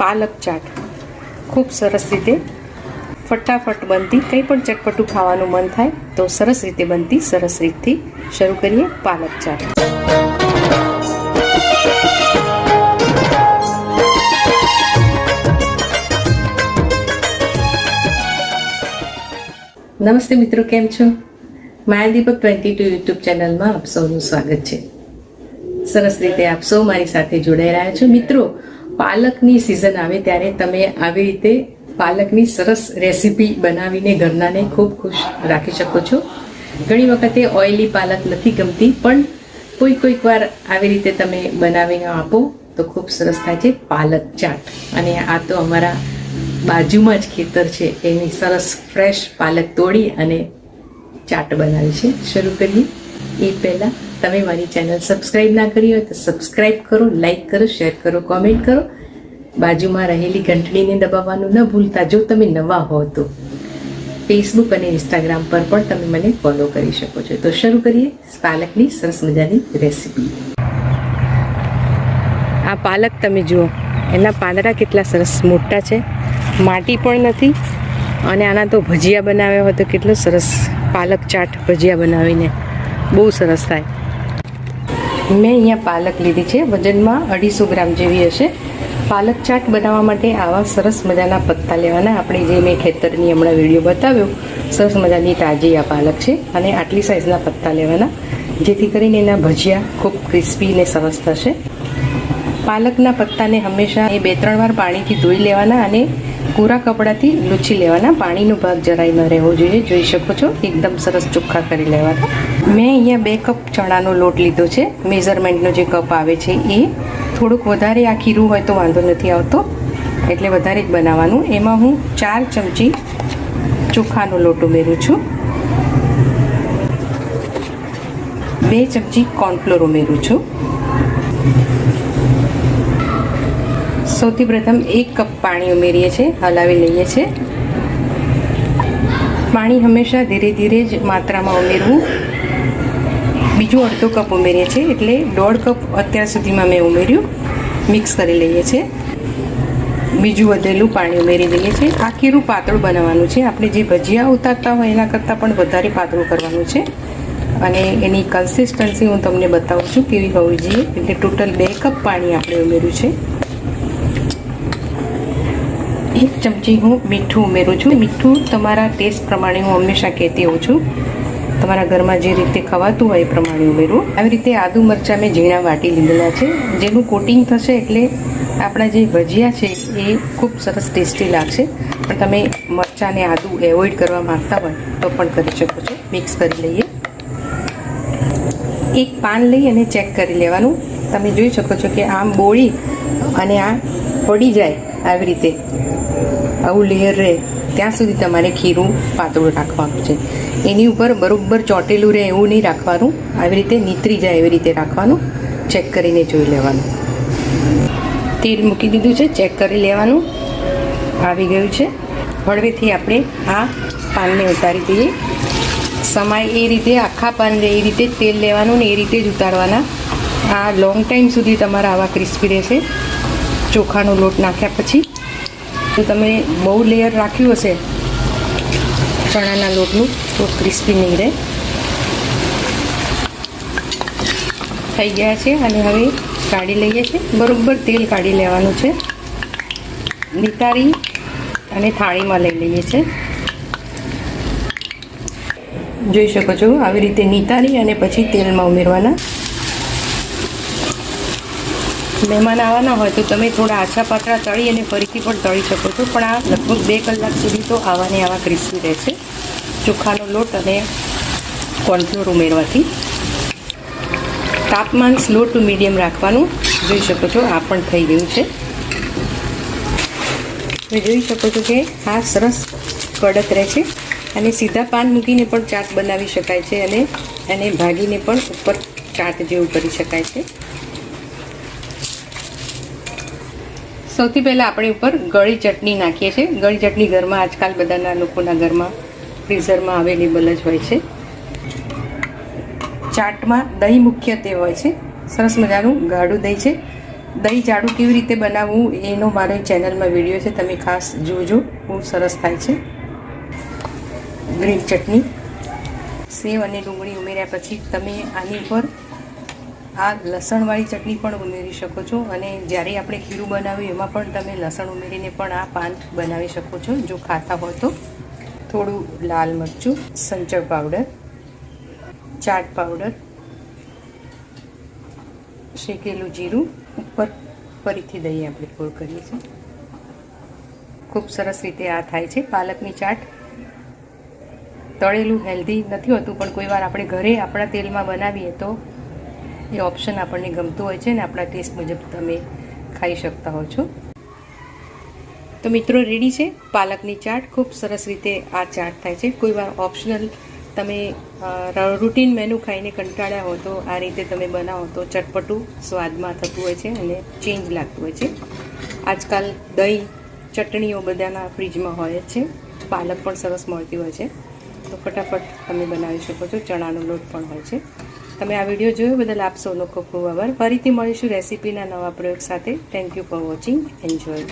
પાલક ચાટ. ખૂબ સરસ રીતે ફટાફટ બનતી, કંઈ પણ ચટપટું ખાવાનું મન થાય, તો સરસ રીતે બનતી, સરસ રીતથી શરૂ કરીએ પાલક ચાટ. નમસ્તે મિત્રો, કેમ છો? માયાદીપક ટ્વેન્ટી ટુ યુટ્યુબ ચેનલમાં આપ સૌનું સ્વાગત છે. સરસ રીતે આપ સૌ મારી સાથે જોડાઈ રહ્યા છો. મિત્રો પાલકની સિઝન આવે ત્યારે તમે આવી રીતે પાલકની સરસ રેસીપી બનાવીને ઘરનાને ખૂબ ખુશ રાખી શકો છો. ઘણી વખતે ઓઇલી પાલક નથી ગમતી, પણ કોઈ કોઈક વાર આવી રીતે તમે બનાવીને આપો તો ખૂબ સરસ થાય છે પાલક ચાટ. અને આ તો અમારા બાજુમાં જ ખેતર છે, એની સરસ ફ્રેશ પાલક તોડી અને ચાટ બનાવી છે. શરૂ કરીએ. એ પહેલાં તમે મારી ચેનલ સબસ્ક્રાઈબ ના કરી હોય તો સબસ્ક્રાઈબ કરો લાઈક કરો શેર કરો કોમેન્ટ કરો. બાજુમાં રહેલી ઘંટડીને દબાવવાનું ન ભૂલતા જો તમે નવા હો તો. ફેસબુક અને ઇન્સ્ટાગ્રામ પર પણ તમે મને ફોલો કરી શકો છો. તો શરૂ કરીએ પાલકની સરસ મજાની રેસીપી આ પાલક તમે જુઓ, એના પાંદડા કેટલા સરસ મોટા છે. માટી પણ નથી અને આના તો ભજીયા બનાવ્યા હોય તો કેટલો સરસ પાલક ચાટ ભજીયા બનાવીને. બહુ સરસ થાય. મેં અહીંયા પાલક લીધી છે. વજનમાં અઢીસો ગ્રામ જેવી હશે. પાલક ચાટ બનાવવા માટે આવા સરસ મજાના પત્તા લેવાના. આપણે જે મેં ખેતરની હમણાં વીડિયો બતાવ્યો, સરસ મજાની તાજી આ પાલક છે અને આટલી સાઇઝના પત્તા લેવાના, જેથી કરીને એના ભજીયા ખૂબ ક્રિસ્પી ને સરસ થશે. પાલકના પત્તાને હંમેશા એ બે ત્રણ વાર પાણીથી ધોઈ લેવાના અને કોરા કપડાથી લૂછી લેવાના. પાણીનો ભાગ જરાય ન રહેવો જોઈએ. જોઈ શકો છો, એકદમ સરસ ચોખ્ખા કરી લેવાના. મેં અહીંયા બે કપ ચણાનો લોટ લીધો છે. મેઝરમેન્ટનો જે કપ આવે છે એ થોડુંક વધારે આ ખીરું હોય તો વાંધો નથી આવતો. એટલે વધારે જ બનાવવાનું. એમાં હું ચાર ચમચી ચોખાનો લોટ ઉમેરું છું. બે ચમચી કોર્નફ્લોર ઉમેરું છું. સૌથી પ્રથમ એક કપ પાણી ઉમેરીએ છીએ, હલાવી લઈએ છીએ. પાણી હંમેશા ધીરે ધીરે જ માત્રામાં ઉમેરવું. બીજું અડધો કપ ઉમેરીએ છીએ, એટલે દોઢ કપ અત્યાર સુધીમાં મેં ઉમેર્યું. મિક્સ કરી લઈએ છીએ. બીજું વધેલું પાણી ઉમેરી દઈએ છીએ. આ ખીરું પાતળું બનાવવાનું છે. આપણે જે ભજીયા ઉતારતા હોય એના કરતાં પણ વધારે પાતળું કરવાનું છે. અને એની કન્સિસ્ટન્સી હું તમને બતાવું છું કેવી હોવી જોઈએ. એટલે ટોટલ બે કપ પાણી આપણે ઉમેર્યું છે. એક ચમચી હું મીઠું ઉમેરું છું. મીઠું તમારા ટેસ્ટ પ્રમાણે હું હંમેશા કહેતી હોઉં છું. તમારા ઘરમાં જે રીતે ખવાતું હોય એ પ્રમાણે ઉમેરું. આવી રીતે આદુ મરચાં મેં ઝીણા વાટી લીધેલા છે. જેનું કોટિંગ થશે એટલે આપણા જે ભજીયા છે એ ખૂબ સરસ ટેસ્ટી લાગશે. પણ તમે મરચાંને આદુ એવોઇડ કરવા માંગતા હોય તો પણ કરી શકો છો. મિક્સ કરી લઈએ. એક પાન લઈ અને ચેક કરી લેવાનું. તમે જોઈ શકો છો કે આમ બોળી અને આ પડી જાય. આવી રીતે આવું લેયર રહે, ત્યાં સુધી તમારે ખીરું પાતળું રાખવાનું છે. એની ઉપર બરોબર ચોટેલું રહે એવું નહીં રાખવાનું. આવી રીતે નીતરી જાય એવી રીતે રાખવાનું. ચેક કરીને જોઈ લેવાનું. તેલ મૂકી દીધું છે ચેક કરી લેવાનું. આવી ગયું છે. હળવેથી આપણે આ પાનને ઉતારી દઈએ. સમાય એ રીતે, આખા પાનને એ રીતે તેલ લેવાનું ને એ રીતે જ ઉતારવાના. આ લોંગ ટાઈમ સુધી તમારા આવા ક્રિસ્પી રહેશે. ચોખાનો લોટ નાખ્યા પછી તો તમે બહુ લેયર રાખ્યું હશે ચણાના લોટનું, તો ક્રિસ્પી નહીં રહે થઈ ગયા છે અને હવે કાઢી લઈએ છીએ. બરોબર તેલ કાઢી લેવાનું છે. નિતારી અને થાળીમાં લઈ લઈએ છીએ. જોઈ શકો છો, આવી રીતે નિતારી અને પછી તેલમાં ઉમેરવાના. મહેમાન આવવાના હોય તો તમે થોડા આછા પાતળા તળી અને ફરીથી પણ તળી શકો છો. પણ આ લગભગ બે કલાક સુધી તો આવા ને આવા ક્રિસ્પી રહેશે ચોખાનો લોટ અને કોર્નફ્લોર ઉમેરવાથી. તાપમાન સ્લો ટુ મીડિયમ રાખવાનું જોઈ શકો છો. આ પણ થઈ ગયું છે. તમે જોઈ શકો છો કે આ સરસ કડક રહે છે અને સીધા પાન મૂકીને પણ ચાટ બનાવી શકાય છે અને એને ભાગીને પણ ઉપર ચાટ જેવું કરી શકાય છે. સૌથી પહેલાં આપણે ઉપર ગળી ચટણી નાખીએ છીએ. ગળી ચટણી ઘરમાં આજકાલ બધાના લોકોના ઘરમાં ફ્રીઝરમાં અવેલેબલ જ હોય છે. ચાટમાં દહીં મુખ્યત્વે હોય છે. સરસ મજાનું ગાઢું દહીં છે. દહીં જાડું કેવી રીતે બનાવવું એનો મારો ચેનલમાં વીડિયો છે. તમે ખાસ જોજો. બહુ સરસ થાય છે. ગ્રીન ચટણી. સેવ અને ડુંગળી ઉમેર્યા પછી તમે આની ઉપર આ લસણવાળી ચટણી પણ ઉમેરી શકો છો અને જ્યારે આપણે ખીરું બનાવ્યું એમાં પણ તમે લસણ ઉમેરીને પણ આ પાન બનાવી શકો છો, જો ખાતા હોય તો. થોડું લાલ મરચું, સંચળ પાવડર, ચાટ પાવડર, શેકેલું જીરું, ઉપર ફરીથી દહીં આપણે પૂર કરીએ છીએ. ખૂબ સરસ રીતે આ થાય છે પાલકની ચાટ. તળેલું હેલ્ધી નથી હોતું, પણ કોઈ વાર આપણે ઘરે આપણા તેલમાં બનાવીએ તો એ ઓપ્શન આપણને ગમતું હોય છે ને આપણા ટેસ્ટ મુજબ તમે ખાઈ શકતા હો છો. તો મિત્રો રેડી છે? પાલકની ચાટ. ખૂબ સરસ રીતે આ ચાટ થાય છે. કોઈ વાર ઓપ્શનલ તમે રૂટીન મેનુ ખાઈને કંટાળ્યા હો તો આ રીતે તમે બનાવો તો ચટપટું સ્વાદમાં થતું હોય છે અને ચેન્જ લાગતું હોય છે. આજકાલ દહીં, ચટણીઓ બધાના ફ્રીજમાં હોય જ છે. પાલક પણ સરસ મળતી હોય છે. તો ફટાફટ તમે બનાવી શકો છો. ચણાનો લોટ પણ હોય છે. તમે આ વીડિયો જોયો બદલ આપ સૌનો ખૂબ ખૂબ આભાર. ફરીથી મળીશું રેસીપીના નવા પ્રયોગ સાથે. Thank you for watching enjoy